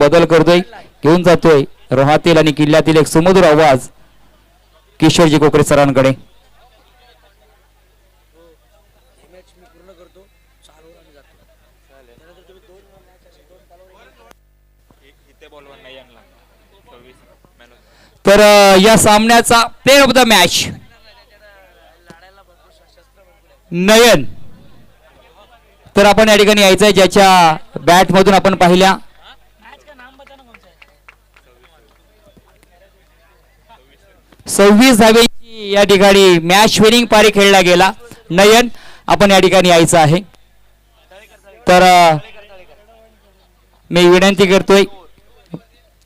बदल करतोय घेऊन जातोय. रोहातील आणि किल्ल्यातील एक सुमधुर आवाज किशोरजी कोकरे सरांकडे. तर या सामन्याचा player of the match Nayan. तर आपण या ठिकाणी यायचंय ज्याच्या बॅट मधून आपण पाहिल्या. सव्वीस धावेची या ठिकाणी मॅच विनिंग पारी खेळला गेला. नयन आपण या ठिकाणी यायचं आहे. तर मी विनंती करतोय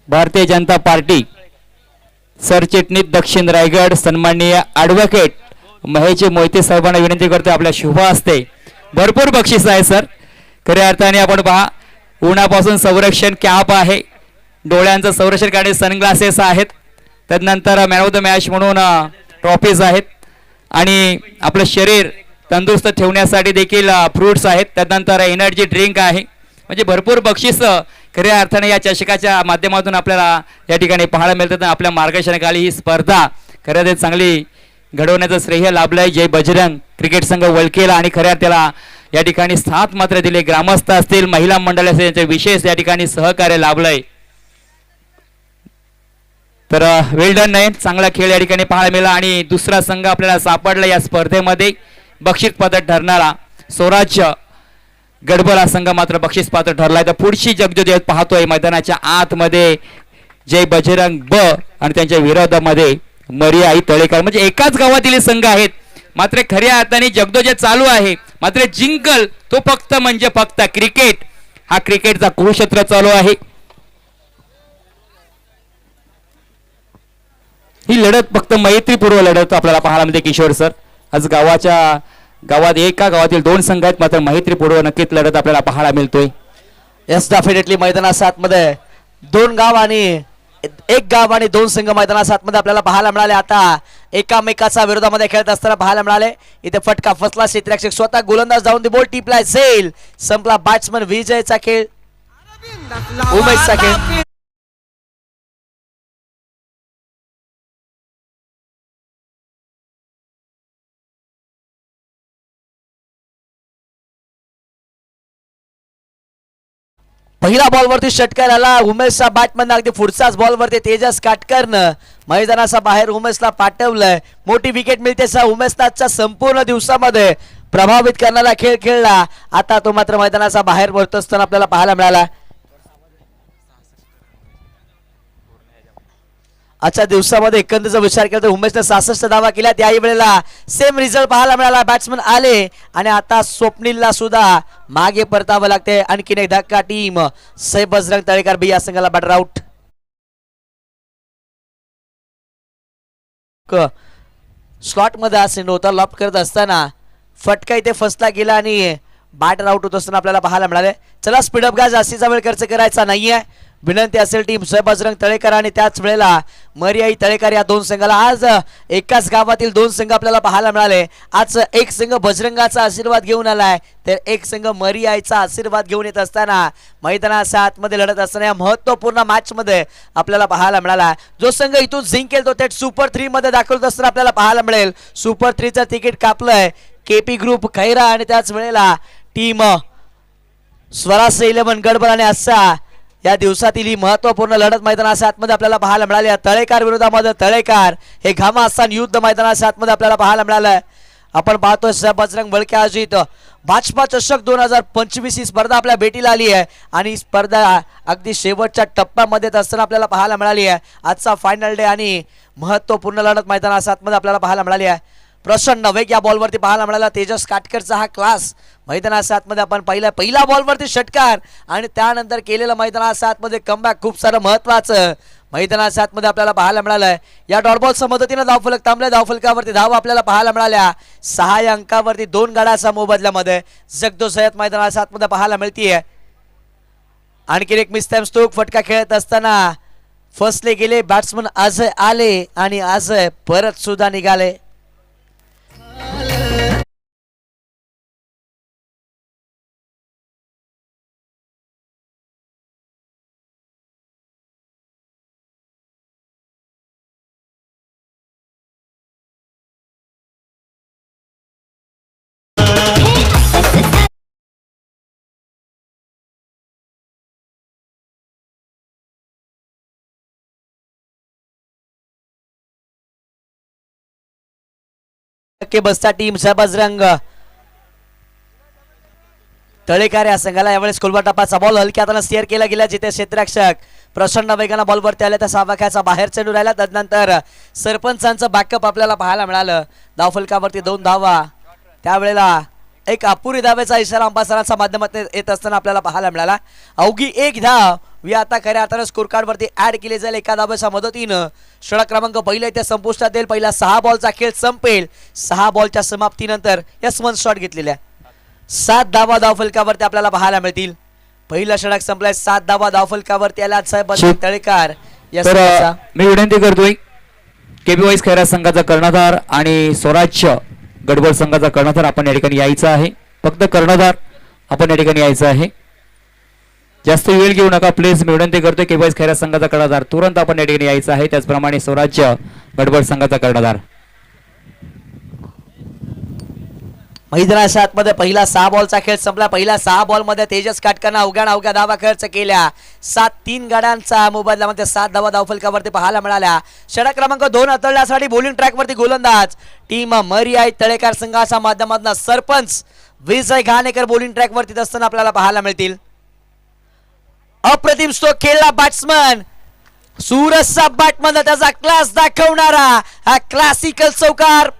भारतीय जनता पार्टी सरचिटणीस दक्षिण रायगड सन्माननीय ॲडव्होकेट महेश मोहिते साहेबांना विनंती करतो आपल्या शुभ असते भरपूर बक्षीस आहे सर खऱ्या अर्थाने आपण पहा उन्हापासून संरक्षण कॅप आहे. डोळ्यांचं संरक्षण करणे सनग्लासेस आहेत. तदनंतर मॅन ऑफ द मॅच म्हणून ट्रॉफीज आहेत. आणि आपलं शरीर तंदुरुस्त ठेवण्यासाठी देखील फ्रुट्स आहेत. त्यानंतर एनर्जी ड्रिंक आहे. म्हणजे भरपूर बक्षीस खऱ्या अर्थाने या चषकाच्या माध्यमातून आपल्याला या ठिकाणी पाहायला मिळतात तर आपल्या मार्गदर्शनाखाली ही स्पर्धा खरं ते चांगली घडवण्याचं श्रेय लाभलंय. जय बजरंग क्रिकेट संघ वळकेला आणि खऱ्या त्याला या ठिकाणी साथ मात्र दिले. ग्रामस्थ असतील महिला मंडळ असेल यांचे विशेष या ठिकाणी सहकार्य लाभलंय. तर वेल डन नाही चांगला खेळ या ठिकाणी पाहायला मिळाला आणि दुसरा संघ आपल्याला सापडला या स्पर्धेमध्ये. बक्षीस पदक ठरणारा स्वराज्य गडबड हा संघ मात्र बक्षीस पात्र ठरलाय तर पुढची जगजोत पाहतोय. मैदानाच्या आतमध्ये जय बजरंग ब आणि त्यांच्या विरोधामध्ये मरियाई तळेकर. म्हणजे एकाच गावातील संघ आहेत. मात्र खऱ्या अर्थाने जगदोजे चालू आहे. मात्र जिंकल तो फक्त म्हणजे फक्त क्रिकेट. हा क्रिकेटचा कुरुक्षेत्र चालू आहे. ही लढत फक्त मैत्रीपूर्व लढत आपल्याला पाहायला मिळते किशोर सर. आज गावाच्या गावात एका गावातील दोन संघ आहेत मात्र मैत्रीपूर्व नक्कीच लढत आपल्याला पाहायला मिळतोय. येस डेफिनेटली मैदाना सात मध्ये दोन गाव आणि एक गाव आणि दोन संघ मैदाना सात मध्ये आपल्याला पाहायला मिळाले. आता एकामेकाचा विरोधामध्ये खेळत असताना पाहायला मिळाले. इथे फटका फसला क्षेत्ररक्षक स्वतः गोलंदाज जाऊन दी बॉल टिपलाय. सेल संपला बॅट्समन विजयचा खेळ. उमेशचा खेळ. पहिला बॉलवरती षटकार आला. उमेशचा बॅटमन अगदी पुढचाच बॉलवरती तेजस काटकरनं मैदानाचा बाहेर उमेशला पाठवलंय. मोठी विकेट मिळते उमेशनाथच्या संपूर्ण दिवसामध्ये प्रभावित करणारा खेळ खेळला. आता तो मात्र मैदानाचा बाहेर पडत असताना आपल्याला पाहायला मिळाला. आजच्या दिवसामध्ये एकंदरचा विचार केला तर उमेशने सहासष्ट धावा केल्या. त्याही वेळेला सेम रिझल्ट पाहायला मिळाला. बॅट्समन आले आणि आता स्वप्नीलला सुद्धा मागे परतावं लागते आणखीन एक धक्का टीम सै बजरंग तळेकर बी या संघाला बॅटर आउट स्लॉटमध्ये असे नव्हता. लॉफ्ट करत असताना फटका इथे फसला गेला आणि बॅटर आउट होत असताना आपल्याला पाहायला मिळाले चला स्पीडअप गा जास्तीचा वेळ खर्च करायचा नाहीये. विनंती असेल टीम बजरंग तळेकर आणि त्याच वेळेला मरियाई तळेकर या दोन संघाला. आज एकाच गावातील दोन संघ आपल्याला पाहायला मिळाले. आज एक संघ बजरंगाचा आशीर्वाद घेऊन आलाय. तर एक संघ मरियाईचा आशीर्वाद घेऊन येत असताना मैदानाच्या आतमध्ये लढत असताना या महत्त्वपूर्ण मॅच मध्ये आपल्याला पाहायला मिळाला. जो संघ इथून जिंकेल तो थेट सुपर थ्री मध्ये दाखवत असताना आपल्याला पाहायला मिळेल. सुपर थ्रीचं तिकीट कापलंय केपी ग्रुप खैरा आणि त्याच वेळेला टीम स्वराज इलेव्हन गडबड आणि असा या दिवसातील ही महत्त्वपूर्ण लढत मैदानाच्या आतमध्ये आपल्याला पाहायला मिळाली आहे. तळेकार विरोधामध्ये तळेकार हे घामास्थान युद्ध मैदानाच्या आतमध्ये आपल्याला पाहायला मिळालं आहे. आपण पाहतोय साहेब बजरंग बळके आयोजित भाजपा चषक दोन हजार पंचवीस ही स्पर्धा आपल्या भेटीला आली आहे. आणि ही स्पर्धा अगदी शेवटच्या टप्प्यामध्ये असताना आपल्याला पाहायला मिळाली आहे. आजचा फायनल डे आणि महत्त्वपूर्ण लढत मैदानाच्या आतमध्ये आपल्याला पाहायला मिळाली आहे. प्रसन्न. वेग या बॉलवरती पाहायला मिळाला. तेजस काटकरचा हा क्लास मैदानाच्या आतमध्ये आपण पाहिला. पहिला बॉलवरती षटकार. आणि त्यानंतर केलेलं मैदानाच्या आतमध्ये कमबॅक खूप सारं महत्वाचं मैदानाच्या आतमध्ये आपल्याला पाहायला मिळालंय. या डॉटबॉलच्या मदतीनं धावफलक थांबल्या. धावफलकावरती धाव आपल्याला पाहायला मिळाल्या. सहा या अंकावरती दोन गाड्याच्या मोबदल्यामध्ये जगदो सय्यद मैदानाच्या आतमध्ये पाहायला मिळतीये. आणखीन एक मिस टाइम स्ट्रोक फटका खेळत असताना फसले गेले. बॅट्समन आज आले आणि आज परत सुद्धा निघाले. टक्के बसतात टीम बजरंग तळेकार या संघाला यावेळेस कोलबा टप्पाचा बॉल हलक्या हाताने स्टेअर केला गेला जिथे क्षेत्ररक्षक प्रचंड वेगानं बॉलवरती आले त्या सावाख्याचा बाहेर चेंडू राहिला तदनंतर सरपंचांचं बॅकअप आपल्याला पाहायला मिळालं. धावफलकावरती दोन धावा. त्यावेळेला एक अपुरी धावेचा इशारा अंबासरांच्या माध्यमातून येत असताना आपल्याला पाहायला मिळाला. अवघी एक धाव. ही आता खऱ्या अर्थानं स्कोर कार्ड वरती ऍड केली जाईल एका धावेच्या मदतीनं. षटक क्रमांक पहिला इथे संपुष्टात येईल. पहिला सहा बॉलचा खेळ संपेल. सहा बॉलच्या समाप्तीनंतर यस वन शॉट घेतलेल्या सात धावा धावफलकावरती आपल्याला पाहायला मिळतील. पहिला षटक संपलाय. सात धावा धावफलकावरती आला साहेब तळेकर. या मी विनंती करतोय केबी वाईस खैरा संघाचा कर्णधार आणि स्वराज्य गडबड संघाचा कर्णधार आपण या ठिकाणी यायचं आहे. फक्त कर्णधार आपण या ठिकाणी यायचं आहे. जास्त वेळ घेऊ नका प्लीज मी विनंती करतोय केबी खैरा संघाचा कर्णधार. तुरंत आपण या ठिकाणी यायचं आहे. त्याचप्रमाणे स्वराज्य गडबड संघाचा कर्णधार. मैदानाच्या आतमध्ये पहिला सहा बॉलचा खेळ संपला. पहिल्या सहा बॉलमध्ये तेजस काटकांना अवघ्या अवघ्या धावा खर्च केल्या. सात तीन गडांचा मोबदल्यामध्ये म्हणजे सात धावा धावफलकावरती पाहायला मिळाल्या. षटक क्रमांक दोन अतळण्यासाठी बॉलिंग ट्रॅकवरती गोलंदाज. टीम मरियाई तळेकर संघाच्या माध्यमातून सरपंच विजय घाणेकर बॉलिंग ट्रॅकवरती असताना आपल्याला पाहायला मिळतील. अप्रतिम स्टोक खेळला बॅट्समन सूरजचा बॅटमध्ये त्याचा क्लास दाखवणारा हा क्लासिकल चौकार.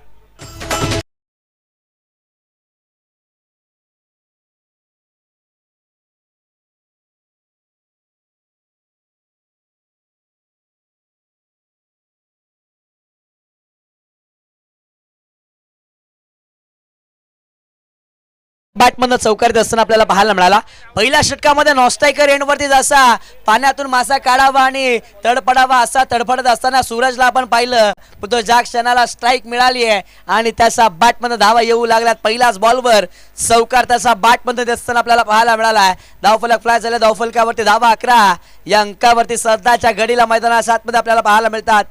बॅटमधनं चौकारीत असताना आपल्याला पाहायला मिळाला. पहिल्या षटकामध्ये नॉस्टायकर एंडवरती जसा. पाण्यातून मासा काढावा आणि तडपडावा असा तडफडत असताना सूरजला आपण पाहिलं. पण तो ज्या क्षणाला स्ट्राईक मिळाली आहे आणि त्याचा बॅटमधनं धावा येऊ लागल्यात पहिल्याच बॉलवर चौकार त्याचा बॅटमध्ये असताना आपल्याला पाहायला मिळाला आहे धावफलक फ्लाय झाल्या धावफलकावरती धावा अकरा. या अंकावरती सध्याच्या घडीला मैदानाच्या आतमध्ये आपल्याला पाहायला मिळतात.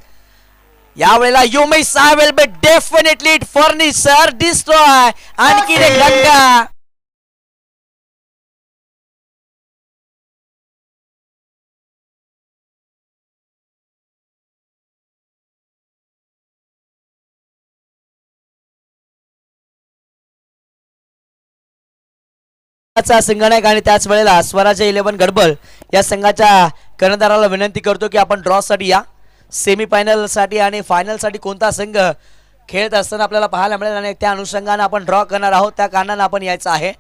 यावेळेला you may saw will be definitely furniture destroy आणखी एक गंगा चा संगणक आणि त्याच वेळेला स्वराज्य इलेव्हन गडबड या संघाच्या कर्णधाराला विनंती करतो की आपण ड्रॉ साठी या. सेमीफायनलसाठी आणि फायनलसाठी कोणता संघ खेळत असताना आपल्याला पाहायला मिळेल आणि त्या अनुषंगानं आपण ड्रॉ करणार आहोत. त्या कारणानं आपण यायचं आहे.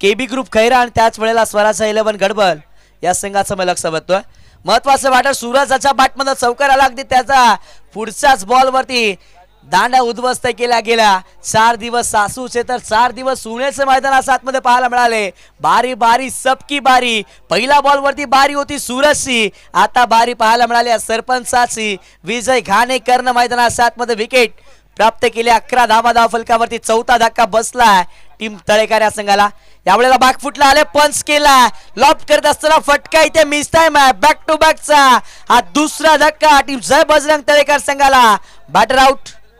के बी ग्रुप खैरा आणि त्याच वेळेला स्वराचा इलेव्हन गडबड या संघाचं मी लक्ष बघतोय महत्वाचं वाटत सूरजाच्या बॅटमध्ये चौकार आला. अगदी त्याचा पुढच्याच बॉलवरती दांडा उद्ध्वस्त केला गेल्या चार दिवस सासूचे तर चार दिवस सुनेचे मैदान असं आतमध्ये पाहायला मिळाले. बारी बारी सबकी बारी. पहिल्या बॉलवरती बारी होती सूरजची आता बारी पाहायला मिळाली सरपंचाची. विजय घाणेकरनं मैदानाच्या आतमध्ये विकेट प्राप्त केले. अकरा धावा धाव फलकावरती चौथा धक्का बसलाय टीम तळेकर या संघाला. यावेळेला बाग फुटला आले पंच केला. लॉप करत असताना फटका इथे मिस टाइम आहे. बॅक टू बॅकचा हा दुसरा धक्का. टीम जय बजरंग तळेकर संघाला. बॅटर आउट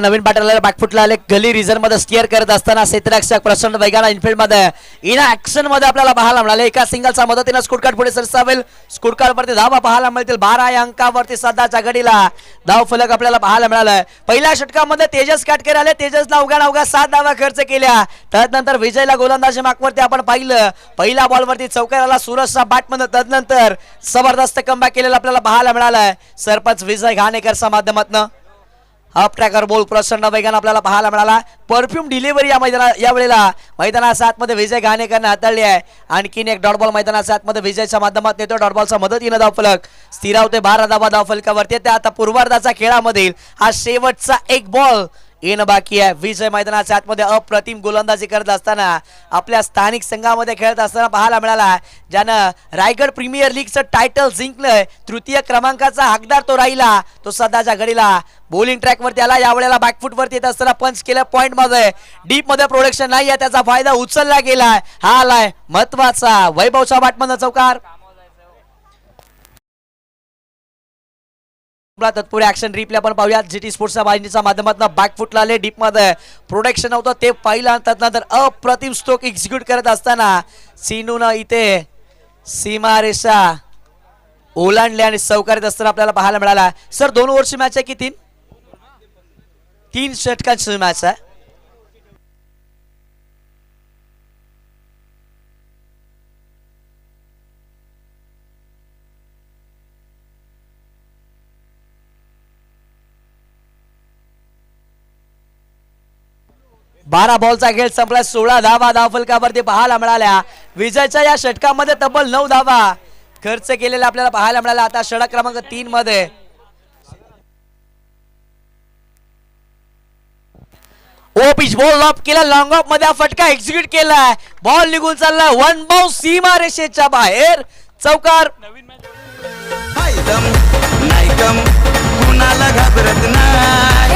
नवीन बॅटरला बॅकफुटला आले. गली रिझनमध्ये स्टिअर करत असताना क्षेत्ररक्षक प्रचंड वेगाला इनफिल्डमध्ये. इन ऍक्शनमध्ये आपल्याला पाहायला मिळाले. एका सिंगलच्या मदतीनं स्कुटकार्ड पुढे सरसावेल. स्कुटकार्ड वरती धावा पाहायला मिळतील. बारा या अंकावरती सध्याच्या घडीला धाव फलक आपल्याला पाहायला मिळालाय पहिल्या षटकामध्ये तेजस काटकर आले. तेजसला अवघ्या अवघ्या सात धावा खर्च केल्या. त्यानंतर विजयला गोलंदाजी मागवरती आपण पाहिलं. पहिल्या बॉलवरती चौकाराला सुरजचा बॅटमध्ये तदनंतर जबरदस्त कमबॅक केलेला आपल्याला पाहायला मिळालाय सरपंच विजय घाणेकरच्या माध्यमातून हाफ ट्रॅकर बॉल प्रसन्न वेगानं आपल्याला पाहायला मिळाला. परफ्यूम डिलिव्हरी या मैदाना या वेळेला. मैदानाच्या आतमध्ये विजय घाणेकरनं हाताळली आहे. आणखीन एक डॉटबॉल मैदानाच्या आतमध्ये विजयच्या माध्यमात नेतो डॉटबॉलचा मदतीनं धावफलक स्थिरावते बारा धावा धावफलकावरती ते आता पूर्वार्धाच्या खेळामधील हा शेवटचा एक बॉल येणं बाकी आहे. विजय मैदानाच्या आतमध्ये अप्रतिम गोलंदाजी करत असताना आपल्या स्थानिक संघामध्ये खेळत असताना पाहायला मिळाला ज्यानं रायगड प्रीमियर लीगचं टायटल जिंकलंय. तृतीय क्रमांकाचा हकदार तो राहिला. तो सध्याच्या घडीला बोलिंग ट्रॅक वरती आला. यावेळेला बॅकफुट वरती येत असताना पंच केलं. पॉइंटमध्ये डीपमध्ये प्रोडक्शन नाही आहे. त्याचा फायदा उचलला गेलाय. हा आलाय महत्त्वाचा. वैभवच्या बाटमधनं चौकार. तत्पुरे ऍक्शन रिप्ले आपण जी जीटी स्पोर्ट्सच्या वाहिनीच्या माध्यमातून बॅकफुटला आले डीपमध्ये प्रोटेक्शन प्रोडक्शन होतं ते पाहिलं आणि त्यानंतर अप्रतिम स्ट्रोक एक्झिक्यूट करत असताना सिनून इथे सीमारेषा ओलांडले आणि चौकारीत असताना आपल्याला पाहायला मिळाला. सर दोन ओव्हरची मॅच आहे की तीन? तीन षटकांची मॅच आहे. बारा बॉलचा खेळ संपला सोळा धावा धावफलकावरती पाहायला मिळाल्या. विजयच्या या षटकामध्ये तब्बल नऊ धावा. खर्च केलेला आपल्याला पाहायला मिळाला. आता षडक क्रमांक तीन मध्ये. ओ पिच बॉल लॉप केला. लॉंग ऑफमध्ये हा फटका एक्झिक्यूट केलाय. बॉल निघून चालला वन बाऊ सीमा रेषेच्या बाहेर. चौकार. नवीन कुणाला घाबरत नाही.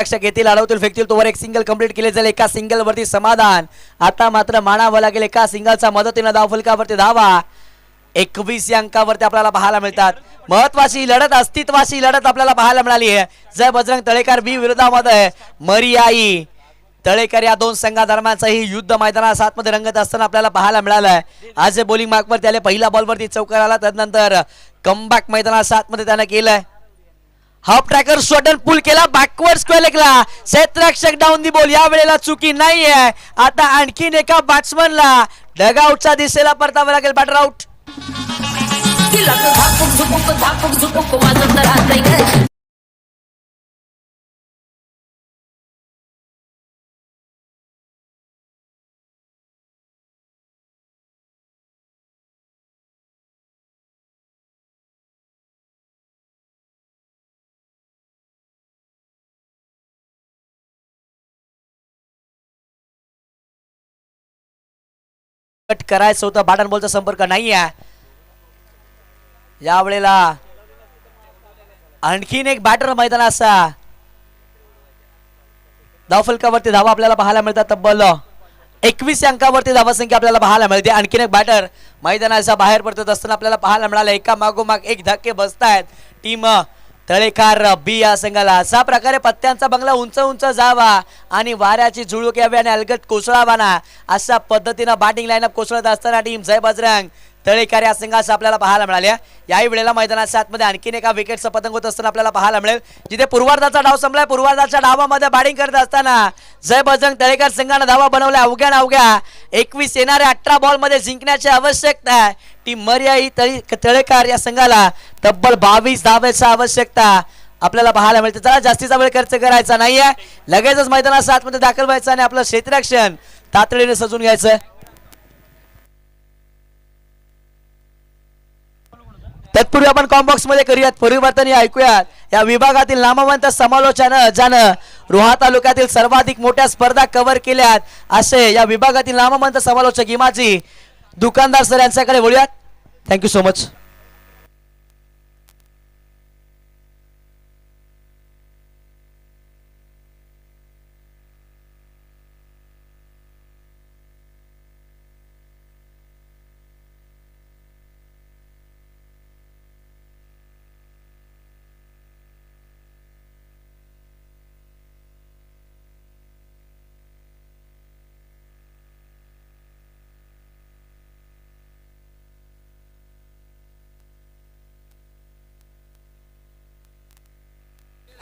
लक्ष घेतील अडवतील फेकतील. तोवर एक सिंगल कंप्लीट केले जाईल. एका सिंगल वरती समाधान. आता मात्र मानावं लागेल एका सिंगलच्या मदतीनं धावफलकावरती धावा. एकवीस या अंकावरती आपल्याला पाहायला मिळतात. महत्वाची लढत अस्तित्वाची लढत आपल्याला पाहायला मिळाली आहे. जय बजरंग तळेकर बी विरोधामध्ये. मरियाई तळेकर या दोन संघादरम्यानचंही युद्ध मैदाना सातमध्ये रंगत असताना आपल्याला पाहायला मिळालंय. आज बॉलिंग मार्कवरती आले पहिल्या बॉलवरती चौकार आला त्यानंतर कमबॅक मैदाना सातमध्ये त्यानं केलंय. हाफ ट्रॅकर शॉटन पुल केला बॅकवर्ड स्क्वेअर लेगला क्षेत्ररक्षक डाऊन दी बॉल या वेळेला चुकी नाहीये. आता आणखीन एका बॅट्समनला डगआउटचा दिसेला परतावा लागेल बॅटर आउट कट करायचं होतं बॅटन बॉलचा संपर्क नाही आहे. यावेळेला आणखीन एक बॅटर मैदान असा. धावफलकावरती धावा आपल्याला पाहायला मिळतात तब्बल एकवीस अंकावरती धावा संख्या आपल्याला पाहायला मिळते. आणखीन एक बॅटर मैदानाच्या बाहेर पडत असताना आपल्याला पाहायला मिळालं एका मागोमाग एक धक्के बसतायत. टीम तळेकार बी या संघाला. अशा प्रकारे पत्त्यांचा बंगला उंच उंच जावा आणि वाऱ्याची झुळूक यावी आणि अलगट कोसळावा ना. अशा पद्धतीनं बॅटिंग लाईनअप कोसळत असताना टीम जय बजरंग तळेकर या संघाचं आपल्याला पाहायला मिळाल्या. याही वेळेला मैदानाच्या आतमध्ये आणखीन एका विकेटचं पतंग होत असताना आपल्याला पाहायला मिळेल. जिथे पूर्वार्धाचा डाव संपलाय पूर्वार्धाच्या डावामध्ये बॅटिंग करत असताना जय बजरंग तळेकर संघानं धावा बनवल्या अवघ्या ना अवघ्या. एकवीस येणाऱ्या अठरा बॉलमध्ये जिंकण्याची आवश्यकता आहे. टीम मर्या ही तळी तळेकर या संघाला तब्बल बावीस धावेची आवश्यकता आपल्याला पाहायला मिळते. चला जास्तीचा वेळ खर्च करायचा नाहीये. लगेचच मैदानाच्या आतमध्ये दाखल व्हायचं आणि आपलं क्षेत्ररक्षण तातडीने सजून घ्यायचं. तत्पूर्वी आपण कॉम्बॉक्समध्ये करूयात परिवर्तन ऐकूयात. या विभागातील नामवंत समालोचन ज्यानं रोहा तालुक्यातील सर्वाधिक मोठ्या स्पर्धा कव्हर केल्यात असे या विभागातील नामवंत समालोचक इमाजी दुकानदार सर यांच्याकडे बोलूयात. थँक्यू सो मच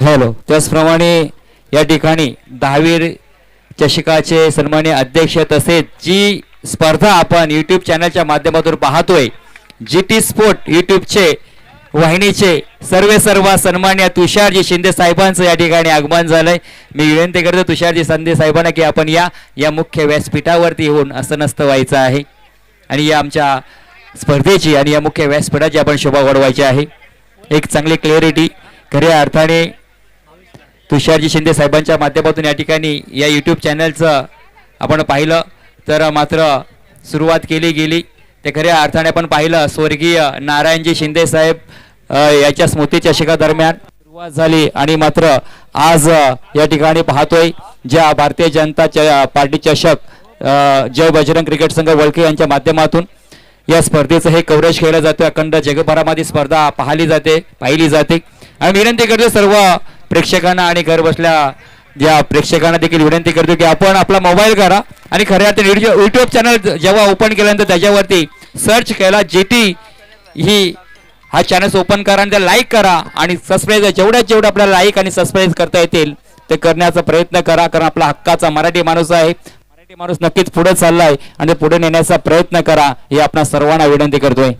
हॅलो त्याचप्रमाणे या ठिकाणी दहावीर चषकाचे सन्मान्य अध्यक्ष तसेच जी स्पर्धा आपण यूट्यूब चॅनलच्या माध्यमातून पाहतोय जी टी स्पोर्ट यूट्यूबचे वाहिनीचे सर्वे सर्व सन्मान्य तुषारजी शिंदे साहेबांचं या ठिकाणी आगमन झालंय. मी विनंती करतो तुषारजी संदे साहेबांना की आपण या या मुख्य व्यासपीठावरती येऊन असं नसतं व्हायचं आहे. आणि या आमच्या स्पर्धेची आणि या मुख्य व्यासपीठाची आपण शोभा वाढवायची आहे. एक चांगली क्लिअरिटी खऱ्या अर्थाने तुषारजी शिंदे साहेबांच्या माध्यमातून या ठिकाणी या यूट्यूब चॅनलचं आपण पाहिलं. तर मात्र सुरुवात केली गेली. ते खऱ्या अर्थाने आपण पाहिलं. स्वर्गीय नारायणजी शिंदे साहेब याच्या स्मृती चषकादरम्यान सुरुवात झाली आणि मात्र आज या ठिकाणी पाहतोय ज्या भारतीय जनता च पार्टी चषक जय बजरंग क्रिकेट संघ वळके यांच्या माध्यमातून या स्पर्धेचं हे कव्हरेज केलं जातं. अखंड जगभरामध्ये स्पर्धा पाहिली जाते पाहिली जाते. आणि विनंती करतो सर्व प्रेक्षकांना आणि घर बसल्या ज्या प्रेक्षकांना देखील विनंती करतो की आपण आपला मोबाईल करा. आणि खऱ्या अर्थाने युट्यूब चॅनल जेव्हा ओपन केल्यानंतर त्याच्यावरती सर्च केला जे टी ही हा चॅनल ओपन करा आणि त्या लाईक करा. आणि सबस्क्राईब जेवढ्यात जेवढं आपल्याला लाईक आणि सबस्क्राईब करता येतील ते करण्याचा प्रयत्न करा. कारण आपला हक्काचा मराठी माणूस आहे. मराठी माणूस नक्कीच पुढे चाललाय. आणि ते पुढे नेण्याचा प्रयत्न करा. हे आपण सर्वांना विनंती करतोय.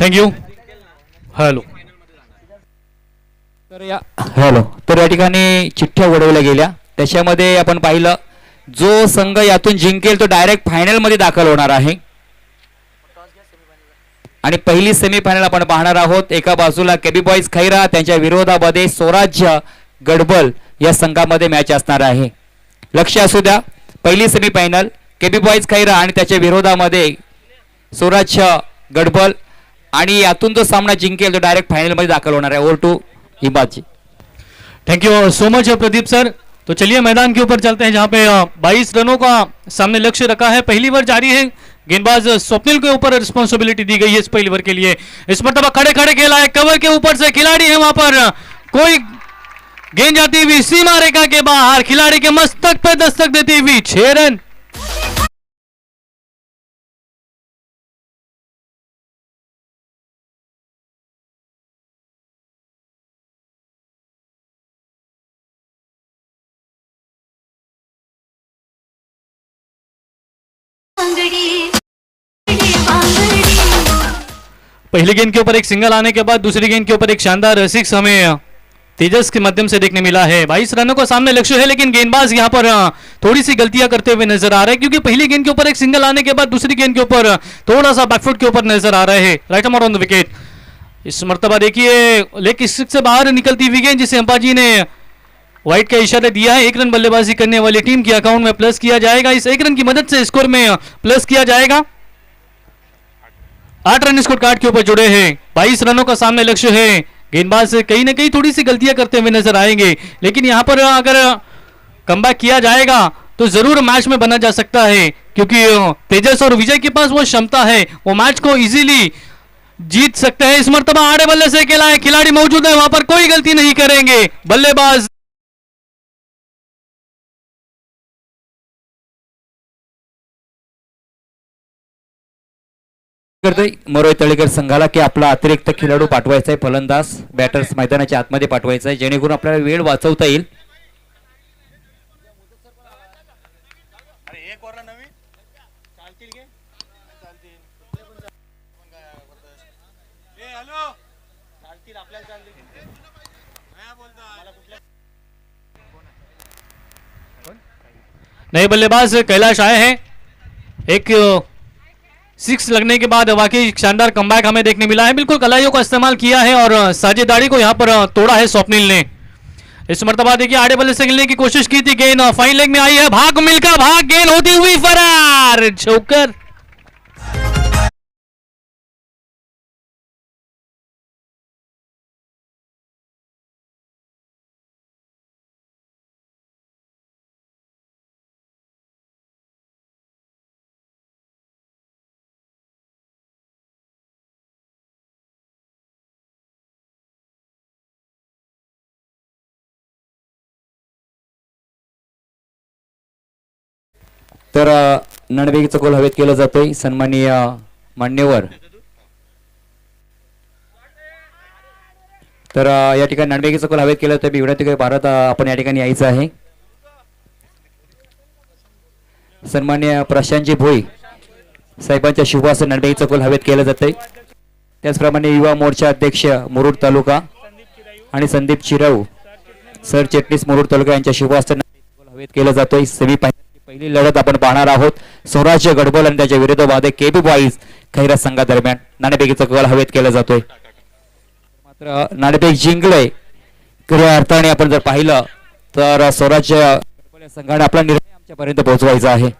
थँक्यू हॅलो तर या हॅलो तर या ठिकाणी चिठ्ठ्या उडवल्या गेल्या. त्याच्यामध्ये आपण पाहिलं जो संघ यातून जिंकेल तो डायरेक्ट फायनलमध्ये दाखल होणार आहे. आणि पहिली सेमीफायनल आपण पाहणार आहोत. एका बाजूला केबी बॉईज खैरा त्यांच्या विरोधामध्ये स्वराज्य गडबल या संघामध्ये मॅच असणार आहे. लक्ष असू द्या पहिली सेमीफायनल केबी बॉईज खैरा आणि त्याच्या विरोधामध्ये स्वराज्य गडबल. आणि यातून जो सामना जिंकेल तो डायरेक्ट फायनल मध्ये दाखल होणार आहे. Over to हिबाजी thank you so much Pradeep sir तो चलिए मैदान के ऊपर चलते हैं, जहाँ पे बाईस रनों का सामने लक्ष्य रखा है। पहली बार जारी है। गेंदबाज स्वप्निल के ऊपर रिस्पॉन्सिबिलिटी दी गई है इस पहली बार के लिए। इस मरतबा खड़े खड़े खेला है। कवर के ऊपर से खिलाड़ी है वहाँ पर। कोई गेंद जाती हुई सीमा रेखा के बाहर। खिलाड़ी के मस्तक पर दस्तक देती हुई छह रन। पहली गेंद के ऊपर एक सिंगल आने के बाद दूसरी गेंद के ऊपर एक शानदार सिक्स हमें तेजस के माध्यम से देखने मिला है। बाईस रनों का सामने लक्ष्य है, लेकिन गेंदबाज यहाँ पर थोड़ी सी गलतियाँ करते हुए नज़र आ रहे हैं, क्योंकि पहली गेंद के ऊपर एक सिंगल आने के बाद दूसरी गेंद के ऊपर थोड़ा सा बैकफुट के ऊपर नज़र आ रहे हैं। राइट ऑन द विकेट इस मरतबा देखिए स्टिक से बाहर निकलती हुई गेंद, जिसे अंबाजी ने व्हाइट का इशारा दिया है, एक रन बल्लेबाजी करने वाली टीम के अकाउंट में प्लस किया जाएगा। इस एक रन की मदद से स्कोर में प्लस किया जाएगा। आठ रन स्कोर कार्ड के ऊपर जुड़े हैं। बाईस रनों का सामने लक्ष्य है। गेंदबाज से कहीं ना कहीं थोड़ी सी गलतियाँ करते हुए नज़र आएँगे। लेकिन यहाँ पर अगर कम किया जाएगा तो ज़रूर मैच में बना जा सकता है। क्योंकि तेजस और विजय के पास वो क्षमता है। वो मैच को इजीली जीत सकते हैं। इस मरतबा आड़े बल्ले से अकेला है। खिलाड़ी मौजूद है, वहाँ पर कोई गलती नहीं करेंगे। बल्लेबाज करतोय. मरोय तळेकर संघाला की आपला अतिरिक्त खेळाडू पाठवायचा आहे फलंदाज बॅटर्स मैदानाच्या आतमध्ये पाठवायचा आहे जेणेकरून आपल्याला वेळ वाचवता येईल. नए बल्लेबाज कैलाश आए हैं एक सिक्स लगने के बाद वाकई शानदार कमबैक हमें देखने मिला है। बिल्कुल कलाइयों का इस्तेमाल किया है और साझेदारी को यहाँ पर तोड़ा है स्वप्निल ने। इस मरतबा देखिए, आड़े बल्ले से खेलने की कोशिश की थी, गेंद फाइन लेग में आई है। भाग मिलकर भाग, गेंद होती हुई फरार। छोकर तर अ, नणवेगीचं गोल हवेत केलं जातोय. सन्माननीय मान्यवर. तर या ठिकाणी नाणबेगीचं कोल हवेत केलं तर मी विनंती भारत आपण या ठिकाणी यायचं आहे. सन्मान्य प्रशांतजी भोई साहेबांच्या शुभास नाणबेगीचं कोल हवेत केलं जातंय. त्याचप्रमाणे युवा मोर्चा अध्यक्ष मुरुड तालुका आणि संदीप चिराऊ सर चिटणीस मुरुड तालुका यांच्या शुभास हवेत केलं जातोय. सेमी पहिली लढत आपण पाहणार आहोत. स्वराज्य गडबोल आणि त्याच्या विरोधामध्ये केबी बॉईज खैरा संघादरम्यान नाणेबेगीचा कल हवेत केला जातोय. मात्र नाणेबेग जिंकलंय. खऱ्या अर्थाने आपण जर पाहिलं तर स्वराज्य गडबोल या संघाने आपला निर्णय आमच्यापर्यंत पोहोचवायचा आहे.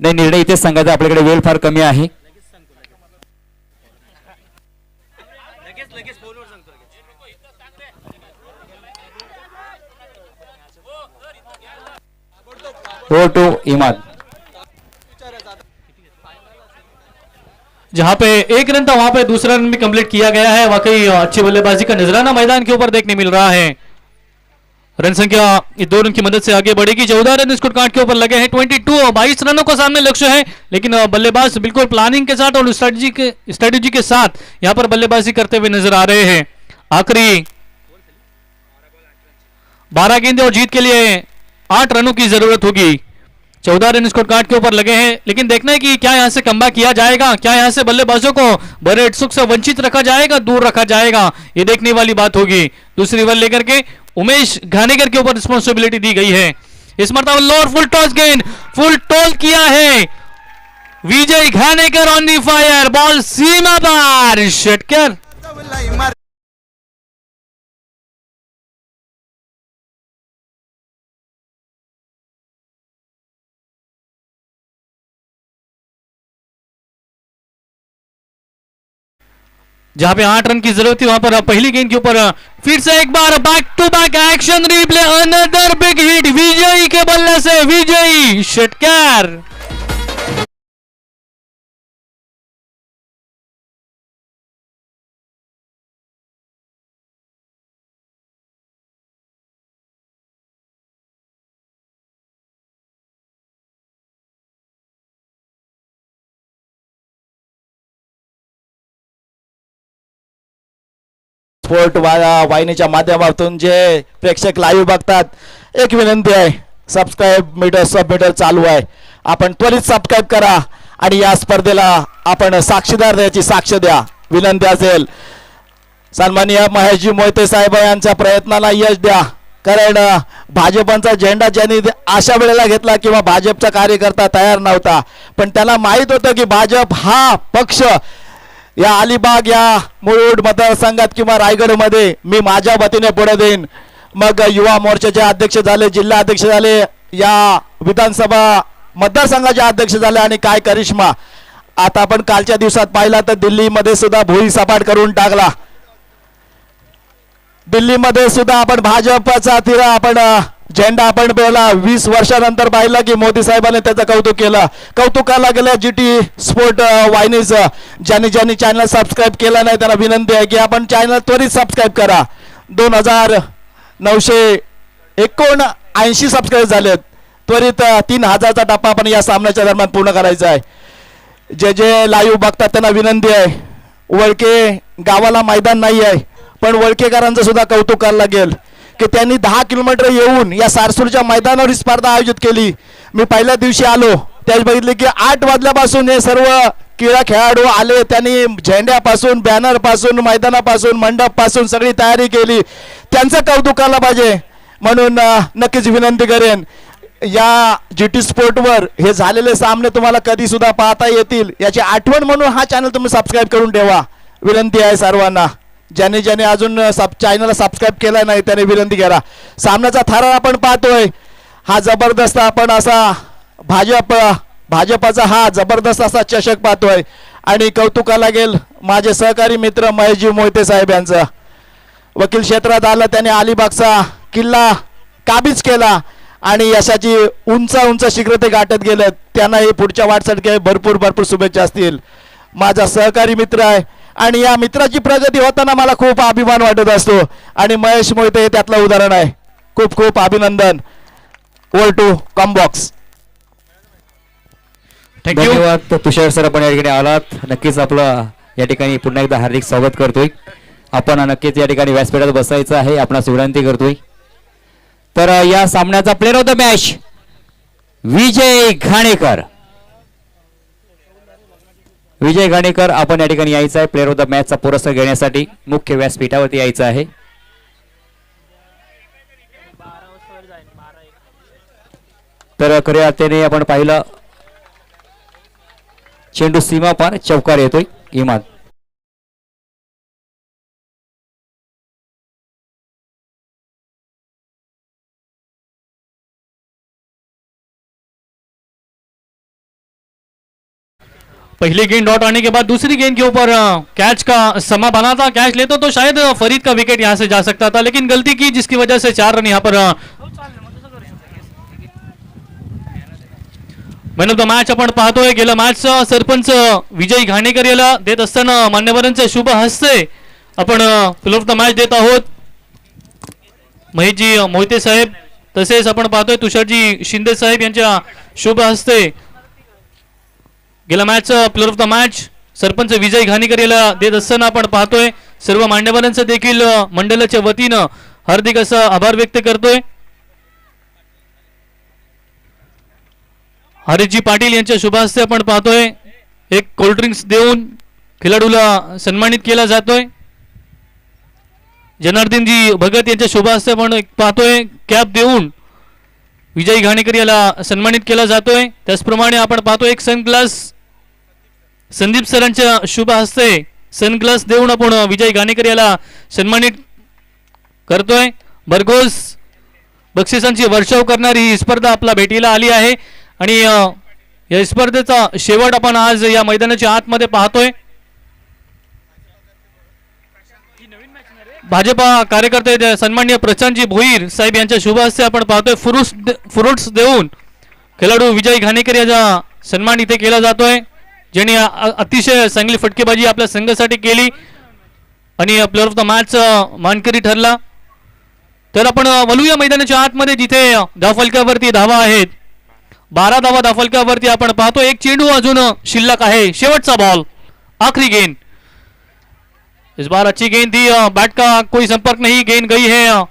नाही निर्णय इथेच सांगायचा आपल्याकडे वेळ फार कमी आहे. टू इमाद जहाँ पे एक रन था, वहाँ पे दूसरा रन भी कंप्लीट किया गया है। वाकई अच्छी बल्लेबाजी का नजराना मैदान के ऊपर देखने मिल रहा है। रन संख्या दो रन की मदद से आगे बढ़ेगी। चौदह रन स्कोर कार्ड के ऊपर लगे हैं। ट्वेंटी टू बाईस रनों का सामने लक्ष्य है। लेकिन बल्लेबाज बिल्कुल प्लानिंग के साथ और स्ट्रेटजी के स्ट्रेटेजी के साथ यहाँ पर बल्लेबाजी करते हुए नज़र आ रहे हैं। आखिरी बारह गेंदे और जीत के लिए आठ रनों की ज़रूरत होगी। चौदह रन स्कोर कार्ड के ऊपर लगे हैं, लेकिन देखना है कि क्या यहाँ से कम्बा किया जाएगा, क्या यहाँ से बल्लेबाजों को बड़े सुख से वंचित रखा जाएगा, दूर रखा जाएगा, ये देखने वाली बात होगी। दूसरी बल लेकर के उमेश घानेकर के ऊपर रिस्पॉन्सिबिलिटी दी गई है। इस मरतबा लोअर फुल टॉस गेंद फुल टॉल किया है। Vijay Ghanekar on the fire ball सीमा पार षटकर जहां पे आठ रन की जरूरत थी वहां पर पहली गेंद के ऊपर फिर से एक बार back to back action replay another big hit विजयी के बल्ले से विजयी षटकार। फोर्ट वा- वाहिनीच्या माध्यमातून जे प्रेक्षक लाईव्ह बघतात एक विनंती आहे सबस्क्राईब मीटर सब मीटर चालू आहे. आपण त्वरित सबस्क्राईब करा आणि या स्पर्धेला आपण साक्षीदार द्यायची साक्ष द्या. विनंती असेल. सन्माननीय महेशजी मोहिते साहेब यांच्या प्रयत्नाला यश द्या. कारण भाजपांचा झेंडा ज्यांनी अशा वेळेला घेतला किंवा भाजपचा कार्यकर्ता तयार नव्हता. पण त्याला माहीत होतं की भाजप हा पक्ष या अलिबाग या मुरुड मतदारसंघात किंवा रायगडमध्ये मी माझ्या वतीने पुढे देईन. मग युवा मोर्चाचे अध्यक्ष झाले जिल्हा अध्यक्ष झाले या विधानसभा मतदारसंघाचे अध्यक्ष झाले आणि काय करिश्मा. आता आपण कालच्या दिवसात पाहिला तर दिल्लीमध्ये सुद्धा भुई सपाट करून टाकला. दिल्लीमध्ये सुद्धा आपण भाजपचा तिरा आपण झेंडा आपण पहिला वीस वर्षानंतर पाहिला की मोदी साहेबांनी त्याचं कौतुक केलं. कौतुकाला गेल्या जी टी स्पोर्ट वाहिनीचं. ज्यांनी ज्यांनी चॅनल सबस्क्राईब केला नाही त्यांना विनंती आहे की आपण चॅनल त्वरित सबस्क्राईब करा. दोन हजार नऊशे एकोण ऐंशी सबस्क्राईब झालेत. त्वरित तीन हजारचा टप्पा आपण या सामन्याच्या दरम्यान पूर्ण करायचा आहे. जे जे लाईव्ह बघतात त्यांना विनंती आहे. वळके गावाला मैदान नाही आहे पण वळकेकरांचं सुद्धा कौतुक करायला लागेल. की त्यांनी दहा किलोमीटर येऊन या सारसूरच्या मैदानावर ही स्पर्धा आयोजित केली. मी पहिल्या दिवशी आलो. त्याच बघितले की आठ वाजल्यापासून हे सर्व क्रीडा खेळाडू आले. त्यांनी झेंड्यापासून बॅनरपासून मैदानापासून मंडपपासून सगळी तयारी केली. त्यांचं कौतुक पाहिजे. म्हणून नक्कीच विनंती करेन. या जी टी स्पोर्टवर हे झालेले सामने तुम्हाला कधी सुद्धा पाहता येतील. याची आठवण म्हणून हा चॅनल तुम्ही सबस्क्राईब करून ठेवा. विनंती आहे सर्वांना. ज्याने ज्याने अजून सब चॅनलला सबस्क्राईब केला नाही त्याने विनंती करा. सामन्याचा थारा आपण पाहतोय. हा जबरदस्त आपण असा भाजप भाजपाचा हा जबरदस्त असा चषक पाहतोय. आणि कौतुकाला गेल माझे सहकारी मित्र महेशजी मोहिते साहेब यांचं. वकील क्षेत्रात आलं त्याने अलिबागचा किल्ला काबीज केला. आणि यशाची उंच उंच शिखर ते गाठत गेले त्यांना हे पुढच्या वाटसाठी भरपूर भरपूर शुभेच्छा असतील. माझा सहकारी मित्र आहे आणि या मित्राची प्रगती होताना मला खूप अभिमान वाटत असतो. आणि महेश मोहिते हे त्यातलं उदाहरण आहे. खूप खूप अभिनंदन. ओल टू कॉम्बॉक्स धन्यवाद. तुषार सर आपण या ठिकाणी आलात. नक्कीच आपलं या ठिकाणी पुन्हा एकदा हार्दिक स्वागत करतोय. आपण नक्कीच या ठिकाणी व्यासपीठात बसायचं आहे. आपणास विनंती करतोय. तर या सामन्याचा player of the match Vijay Ghanekar. Vijay Ghanekar आपण या ठिकाणी यायचं आहे. प्लेअर ऑफ द मॅचचा पुरस्कार घेण्यासाठी मुख्य व्यासपीठावरती यायचं आहे. तर खऱ्या अर्थाने आपण पाहिलं चेंडू सीमा पार चौकार येतोय इमाद पहली गेंद डॉट आने के बाद दूसरी गेंद के ऊपर कैच का समा बना था। कैच लेते तो शायद फरीद का विकेट यहां से जा सकता था लेकिन गलती की जिसकी वजह से चार रन यहां पर मॅन ऑफ द मॅच आपण पाहतोय गेल्या मॅचचा सरपंच विजय घाणेकर याला देत असताना मान्यवरांचे शुभ हस्ते आपण प्लेअर ऑफ द मॅच देत आहोत. महेशजी मोहिते साहेब तसेच आपण पाहतोय तुषारजी शिंदे साहेब यांच्या शुभ हस्ते गेला match player of the match sarpanch Vijay Ghanekar याला देत असताना आपण पाहतोय सर्व मान्यवरांचं देखील मंडळाच्या वतीनं हार्दिक असं आभार व्यक्त करतोय. हरीशजी पाटील यांच्या शुभास्ते आपण पाहतोय एक कोल्ड्रिंक्स देऊन खेळाडूला सन्मानित केला जातोय. जनार्दनजी भगत यांच्या शुभास्ते आपण पाहतोय कॅप देऊन विजय घाणेकर याला सन्मानित केला जातोय. त्याचप्रमाणे आपण पाहतोय एक सनग्लास संदीप सरांच्या शुभ हस्ते सनग्लास देऊन आपण विजय घाणेकर याला सन्मानित करतोय. भरघोस बक्षिसांची वर्षाव करणारी ही स्पर्धा आपला भेटीला आली आहे. आणि या स्पर्धेचा शेवट आपण आज या मैदानाच्या आतमध्ये पाहतोय. भाजपा कार्यकर्ते जे सन्मान्य प्रशांतजी भोईर साहेब यांच्या शुभ हस्ते आपण पाहतोय. फ्रुट्स फ्रुट्स देऊन खेळाडू विजय घाणेकर याचा सन्मान इथे केला जातोय. अ- अतिशय चांगली फटकेबाजी संघासाठी केली आणि प्लेअर ऑफ़ द मॅच मानकरी ठरला. तर आपण वळूया मैदानाच्या आतमध्ये जिथे धावफलकावरती धावा आहेत, बारा धावा धावफलकावरती आपण पाहतो, एक चेंडू अजून शिल्लक आहे. शेवटचा बॉल आखरी गेंद इस बार अच्छी गेंद थी बैट का कोई संपर्क नहीं गेंद गई है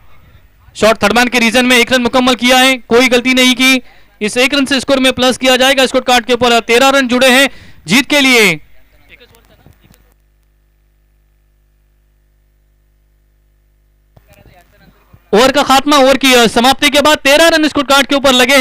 शॉट थर्डमैन के रीजन में एक रन मुकम्मल किया है, कोई गलती नहीं की। इस एक रन से स्कोर में प्लस किया जाएगा स्कोर कार्ड के ऊपर तेरह रन जुड़े हैं। जीत के लिए। ओवर का खात्मा ओवर की समाप्ति के बाद तेरह रन स्कूट कार्ड के ऊपर लगे